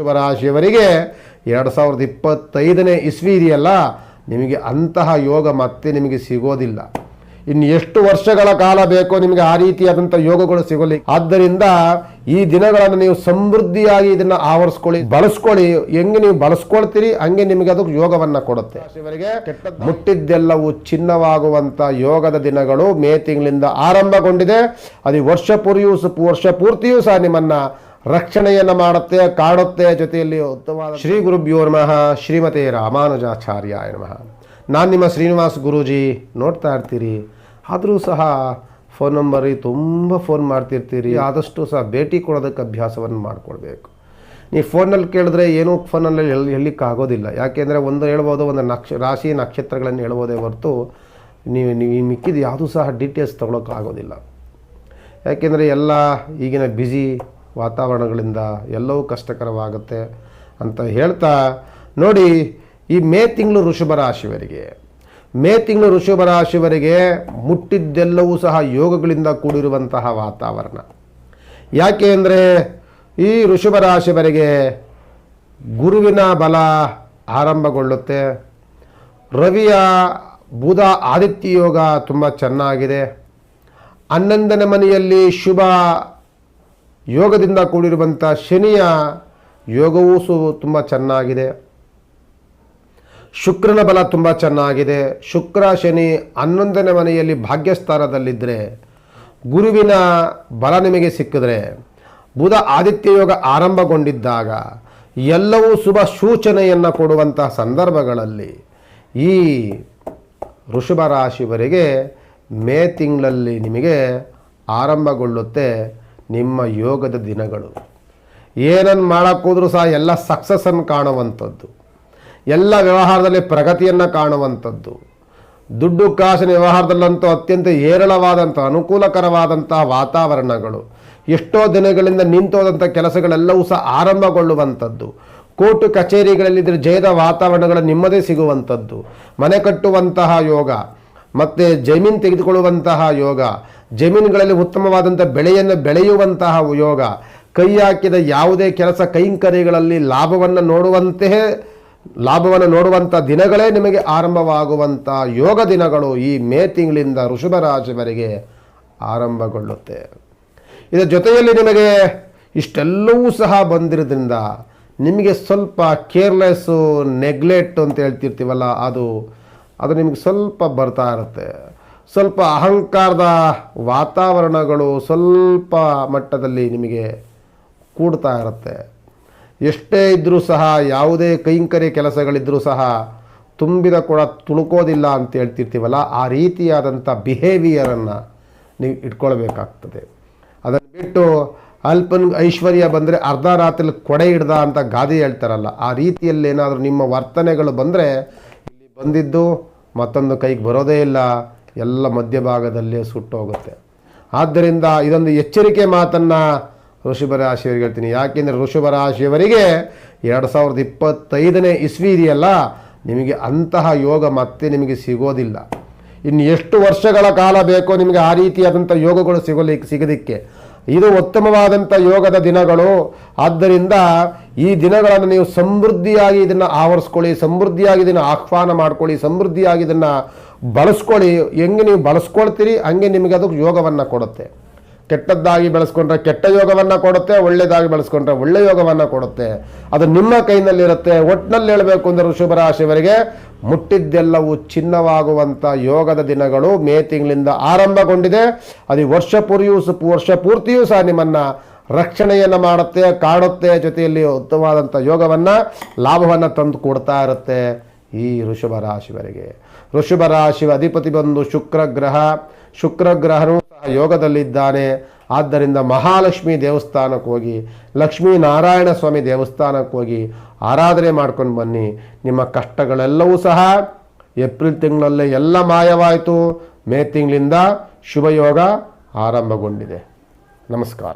ಶಿವರಾಶಿಯವರಿಗೆ ಎರಡು ಸಾವಿರದ ಇಪ್ಪತ್ತೈದನೇ ಇಸ್ವಿ ಇದೆಯಲ್ಲ ನಿಮಗೆ ಅಂತಹ ಯೋಗ ಮತ್ತೆ ನಿಮಗೆ ಸಿಗೋದಿಲ್ಲ. ಇನ್ನು ಎಷ್ಟು ವರ್ಷಗಳ ಕಾಲ ಬೇಕೋ ನಿಮಗೆ ಆ ರೀತಿಯಾದಂಥ ಯೋಗಗಳು ಸಿಗಲಿ. ಆದ್ದರಿಂದ ಈ ದಿನಗಳನ್ನು ನೀವು ಸಮೃದ್ಧಿಯಾಗಿ ಇದನ್ನ ಆವರಿಸ್ಕೊಳ್ಳಿ, ಬಳಸ್ಕೊಳ್ಳಿ. ಹೆಂಗೆ ನೀವು ಬಳಸ್ಕೊಳ್ತೀರಿ, ಹಂಗೆ ನಿಮಗೆ ಅದಕ್ಕೆ ಯೋಗವನ್ನ ಕೊಡುತ್ತೆ. ಶಿವರಿಗೆ ಮುಟ್ಟಿದ್ದೆಲ್ಲವೂ ಚಿನ್ನವಾಗುವಂಥ ಯೋಗದ ದಿನಗಳು ಮೇ ತಿಂಗಳಿಂದ ಆರಂಭಗೊಂಡಿದೆ. ಅದು ವರ್ಷ ಪೂರ್ತಿಯೂ ಸ- ವರ್ಷ ಪೂರ್ತಿಯೂ ಸಹ ನಿಮ್ಮನ್ನ ರಕ್ಷಣೆಯನ್ನು ಮಾಡುತ್ತೆ, ಕಾಡುತ್ತೆ ಜೊತೆಯಲ್ಲಿ ಉತ್ತಮವಾದ ಶ್ರೀ ಗುರುಭ್ಯೋ ನಮಃ, ಶ್ರೀಮತಿ ರಾಮಾನುಜಾಚಾರ್ಯ ನಮಃ. ನಾನು ನಿಮ್ಮ ಶ್ರೀನಿವಾಸ್ ಗುರೂಜಿ, ನೋಡ್ತಾ ಇರ್ತೀರಿ. ಆದರೂ ಸಹ ಫೋನ್ ನಂಬರಿಗೆ ತುಂಬ ಫೋನ್ ಮಾಡ್ತಿರ್ತೀರಿ. ಆದಷ್ಟು ಸಹ ಭೇಟಿ ಕೊಡೋದಕ್ಕೆ ಅಭ್ಯಾಸವನ್ನು ಮಾಡಿಕೊಡ್ಬೇಕು ನೀವು ಫೋನಲ್ಲಿ ಕೇಳಿದ್ರೆ ಏನೂ ಫೋನಲ್ಲಿ ಹೇಳಿ, ಹೇಳಲಿಕ್ಕಾಗೋದಿಲ್ಲ. ಯಾಕೆಂದರೆ ಒಂದು ಹೇಳ್ಬೋದು, ಒಂದು ನಕ್ಷ, ರಾಶಿ ನಕ್ಷತ್ರಗಳನ್ನು ಹೇಳ್ಬೋದೇ ಹೊರತು ನೀವು ನೀವು ಮಿಕ್ಕಿದ ಯಾವುದೂ ಸಹ ಡೀಟೇಲ್ಸ್ ತೊಗೊಳಕ್ಕಾಗೋದಿಲ್ಲ. ಯಾಕೆಂದರೆ ಎಲ್ಲ ಈಗಿನ ಬ್ಯುಸಿ ವಾತಾವರಣಗಳಿಂದ ಎಲ್ಲವೂ ಕಷ್ಟಕರವಾಗುತ್ತೆ ಅಂತ ಹೇಳ್ತಾ ನೋಡಿ ಈ ಮೇ ತಿಂಗಳು ಋಷಭ ರಾಶಿವರಿಗೆ ಮೇ ತಿಂಗಳು ಋಷಭ ರಾಶಿವರಿಗೆ ಮುಟ್ಟಿದ್ದೆಲ್ಲವೂ ಸಹ ಯೋಗಗಳಿಂದ ಕೂಡಿರುವಂತಹ ವಾತಾವರಣ. ಯಾಕೆ ಅಂದರೆ ಈ ಋಷಭ ರಾಶಿವರಿಗೆ ಗುರುವಿನ ಬಲ ಆರಂಭಗೊಳ್ಳುತ್ತೆ. ರವಿಯ ಬುಧ ಆದಿತ್ಯ ಯೋಗ ತುಂಬ ಚೆನ್ನಾಗಿದೆ. ಹನ್ನೊಂದನೇ ಮನೆಯಲ್ಲಿ ಶುಭ ಯೋಗದಿಂದ ಕೂಡಿರುವಂಥ ಶನಿಯ ಯೋಗವೂ ಸು ತುಂಬ ಚೆನ್ನಾಗಿದೆ. ಶುಕ್ರನ ಬಲ ತುಂಬ ಚೆನ್ನಾಗಿದೆ. ಶುಕ್ರ, ಶನಿ ಹನ್ನೊಂದನೇ ಮನೆಯಲ್ಲಿ ಭಾಗ್ಯಸ್ಥಾನದಲ್ಲಿದ್ದರೆ ಗುರುವಿನ ಬಲ ನಿಮಗೆ ಸಿಕ್ಕಿದ್ರೆ, ಬುಧ ಆದಿತ್ಯ ಯೋಗ ಆರಂಭಗೊಂಡಿದ್ದಾಗ, ಎಲ್ಲವೂ ಶುಭ ಸೂಚನೆಯನ್ನು ಕೊಡುವಂತಹ ಸಂದರ್ಭಗಳಲ್ಲಿ ಈ ವೃಷಭ ರಾಶಿವರೆಗೆ ಮೇ ತಿಂಗಳಲ್ಲಿ ನಿಮಗೆ ಆರಂಭಗೊಳ್ಳುತ್ತೆ. ನಿಮ್ಮ ಯೋಗದ ದಿನಗಳು. ಏನನ್ನು ಮಾಡೋಕ್ಕೋದ್ರೂ ಸಹ ಎಲ್ಲ ಸಕ್ಸಸ್ಸನ್ನು ಕಾಣುವಂಥದ್ದು. ಎಲ್ಲ ವ್ಯವಹಾರದಲ್ಲಿ ಪ್ರಗತಿಯನ್ನು ಕಾಣುವಂಥದ್ದು. ದುಡ್ಡು ಕಾಸಿನ ವ್ಯವಹಾರದಲ್ಲಂತೂ ಅತ್ಯಂತ ಹೇರಳವಾದಂಥ, ಅನುಕೂಲಕರವಾದಂತಹ ವಾತಾವರಣಗಳು. ಎಷ್ಟೋ ದಿನಗಳಿಂದ ನಿಂತೋದಂಥ ಕೆಲಸಗಳೆಲ್ಲವೂ ಸಹ ಆರಂಭಗೊಳ್ಳುವಂಥದ್ದು. ಕೋರ್ಟು, ಕಚೇರಿಗಳಲ್ಲಿದ್ದರೆ ಜಯದ ವಾತಾವರಣಗಳು ನಿಮ್ಮದೇ ಸಿಗುವಂಥದ್ದು. ಮನೆ ಕಟ್ಟುವಂತಹ ಯೋಗ, ಮತ್ತು ಜಮೀನು ತೆಗೆದುಕೊಳ್ಳುವಂತಹ ಯೋಗ ಜಮೀನುಗಳಲ್ಲಿ ಉತ್ತಮವಾದಂಥ ಬೆಳೆಯನ್ನು ಬೆಳೆಯುವಂತಹ ಯೋಗ ಕೈ ಹಾಕಿದ ಯಾವುದೇ ಕೆಲಸ ಕೈಂಕರ್ಯಗಳಲ್ಲಿ ಲಾಭವನ್ನು ನೋಡುವಂತೆಯೇ, ಲಾಭವನ್ನು ನೋಡುವಂಥ ದಿನಗಳೇ ನಿಮಗೆ ಆರಂಭವಾಗುವಂಥ ಯೋಗ ದಿನಗಳು ಈ ಮೇ ತಿಂಗಳಿಂದ ಋಷಭ ರಾಶಿವರೆಗೆ ಆರಂಭಗೊಳ್ಳುತ್ತೆ. ಇದರ ಜೊತೆಯಲ್ಲಿ ನಿಮಗೆ ಇಷ್ಟೆಲ್ಲವೂ ಸಹ ಬಂದಿರೋದ್ರಿಂದ ನಿಮಗೆ ಸ್ವಲ್ಪ ಕೇರ್ಲೆಸ್ಸು ನೆಗ್ಲೆಕ್ಟ್ ಅಂತ ಹೇಳ್ತಿರ್ತೀವಲ್ಲ, ಅದು ಅದು ನಿಮಗೆ ಸ್ವಲ್ಪ ಬರ್ತಾ ಇರುತ್ತೆ. ಸ್ವಲ್ಪ ಅಹಂಕಾರದ ವಾತಾವರಣಗಳು ಸ್ವಲ್ಪ ಮಟ್ಟದಲ್ಲಿ ನಿಮಗೆ ಕೂಡ್ತಾ ಇರುತ್ತೆ. ಎಷ್ಟೇ ಇದ್ದರೂ ಸಹ, ಯಾವುದೇ ಕೈಂಕರ್ಯ ಕೆಲಸಗಳಿದ್ದರೂ ಸಹ, ತುಂಬಿದ ಕೂಡ ತುಳುಕೋದಿಲ್ಲ ಅಂತ ಹೇಳ್ತಿರ್ತೀವಲ್ಲ, ಆ ರೀತಿಯಾದಂಥ ಬಿಹೇವಿಯರನ್ನು ನೀವು ಇಟ್ಕೊಳ್ಬೇಕಾಗ್ತದೆ. ಅದನ್ನು ಬಿಟ್ಟು ಅಲ್ಪನ್ ಐಶ್ವರ್ಯ ಬಂದರೆ ಅರ್ಧ ರಾತ್ರಿಲಿ ಕೊಡೆ ಹಿಡ್ದ ಅಂತ ಗಾದೆ ಹೇಳ್ತಾರಲ್ಲ, ಆ ರೀತಿಯಲ್ಲಿ ಏನಾದರೂ ನಿಮ್ಮ ವರ್ತನೆಗಳು ಬಂದರೆ, ಇಲ್ಲಿ ಬಂದಿದ್ದು ಮತ್ತೊಂದು ಕೈಗೆ ಬರೋದೇ ಇಲ್ಲ ಎಲ್ಲ ಮಧ್ಯಭಾಗದಲ್ಲೇ ಸುಟ್ಟೋಗುತ್ತೆ. ಆದ್ದರಿಂದ ಇದೊಂದು ಎಚ್ಚರಿಕೆ ಮಾತನ್ನು ಋಷಭ ರಾಶಿಯವರಿಗೆ ಹೇಳ್ತೀನಿ. ಯಾಕೆಂದರೆ ಋಷಭ ರಾಶಿಯವರಿಗೆ ಎರಡು ಸಾವಿರದ ಇಪ್ಪತ್ತೈದನೇ ಇಸ್ವಿ ಇದೆಯಲ್ಲ, ನಿಮಗೆ ಅಂತಹ ಯೋಗ ಮತ್ತೆ ನಿಮಗೆ ಸಿಗೋದಿಲ್ಲ. ಇನ್ನು ಎಷ್ಟು ವರ್ಷಗಳ ಕಾಲ ಬೇಕೋ ನಿಮಗೆ ಆ ರೀತಿಯಾದಂಥ ಯೋಗಗಳು ಸಿಗಲಿಕ್ಕೆ ಸಿಗೋದಕ್ಕೆ. ಇದು ಉತ್ತಮವಾದಂಥ ಯೋಗದ ದಿನಗಳು. ಆದ್ದರಿಂದ ಈ ದಿನಗಳನ್ನು ನೀವು ಸಮೃದ್ಧಿಯಾಗಿ ಇದನ್ನು ಆವರಿಸ್ಕೊಳ್ಳಿ, ಸಮೃದ್ಧಿಯಾಗಿ ಇದನ್ನು ಆಹ್ವಾನ ಮಾಡ್ಕೊಳ್ಳಿ, ಸಮೃದ್ಧಿಯಾಗಿ ಇದನ್ನು ಬಳಸ್ಕೊಳ್ಳಿ. ಹೆಂಗೆ ನೀವು ಬಳಸ್ಕೊಳ್ತೀರಿ, ಹಂಗೆ ನಿಮಗೆ ಅದು ಯೋಗವನ್ನು ಕೊಡುತ್ತೆ. ಕೆಟ್ಟದ್ದಾಗಿ ಬೆಳೆಸ್ಕೊಂಡ್ರೆ ಕೆಟ್ಟ ಯೋಗವನ್ನು ಕೊಡುತ್ತೆ, ಒಳ್ಳೆಯದಾಗಿ ಬೆಳೆಸ್ಕೊಂಡ್ರೆ ಒಳ್ಳೆ ಯೋಗವನ್ನು ಕೊಡುತ್ತೆ. ಅದು ನಿಮ್ಮ ಕೈನಲ್ಲಿರುತ್ತೆ. ಒಟ್ಟಿನಲ್ಲಿ ಹೇಳಬೇಕು ಅಂದರೆ ಋಷಭ ರಾಶಿಯವರಿಗೆ ಮುಟ್ಟಿದ್ದೆಲ್ಲವೂ ಚಿನ್ನವಾಗುವಂಥ ಯೋಗದ ದಿನಗಳು ಮೇ ತಿಂಗಳಿಂದ ಆರಂಭಗೊಂಡಿದೆ. ಅದು ವರ್ಷ ಪೂರ್ತಿಯೂ ವರ್ಷ ಪೂರ್ತಿಯೂ ಸಹ ನಿಮ್ಮನ್ನು ರಕ್ಷಣೆಯನ್ನು ಮಾಡುತ್ತೆ, ಕಾಡುತ್ತೆ ಜೊತೆಯಲ್ಲಿ ಉತ್ತಮವಾದಂಥ ಯೋಗವನ್ನು ಲಾಭವನ್ನು ತಂದು ಕೊಡ್ತಾ ಇರುತ್ತೆ ಈ ಋಷಭ ರಾಶಿವರಿಗೆ ಋಷಭ ರಾಶಿಯ ಅಧಿಪತಿ ಬಂದು ಶುಕ್ರ ಗ್ರಹ, ಶುಕ್ರ ಗ್ರಹನು ಸಹ ಯೋಗದಲ್ಲಿದ್ದಾನೆ. ಆದ್ದರಿಂದ ಮಹಾಲಕ್ಷ್ಮಿ ದೇವಸ್ಥಾನಕ್ಕೆ ಹೋಗಿ ಲಕ್ಷ್ಮೀ ನಾರಾಯಣ ಸ್ವಾಮಿ ದೇವಸ್ಥಾನಕ್ಕೆ ಹೋಗಿ ಆರಾಧನೆ ಮಾಡ್ಕೊಂಡು ಬನ್ನಿ. ನಿಮ್ಮ ಕಷ್ಟಗಳೆಲ್ಲವೂ ಸಹ ಏಪ್ರಿಲ್ ತಿಂಗಳಲ್ಲೇ ಎಲ್ಲ ಮಾಯವಾಯಿತು. ಮೇ ತಿಂಗಳಿಂದ ಶುಭಯೋಗ ಆರಂಭಗೊಂಡಿದೆ. ನಮಸ್ಕಾರ.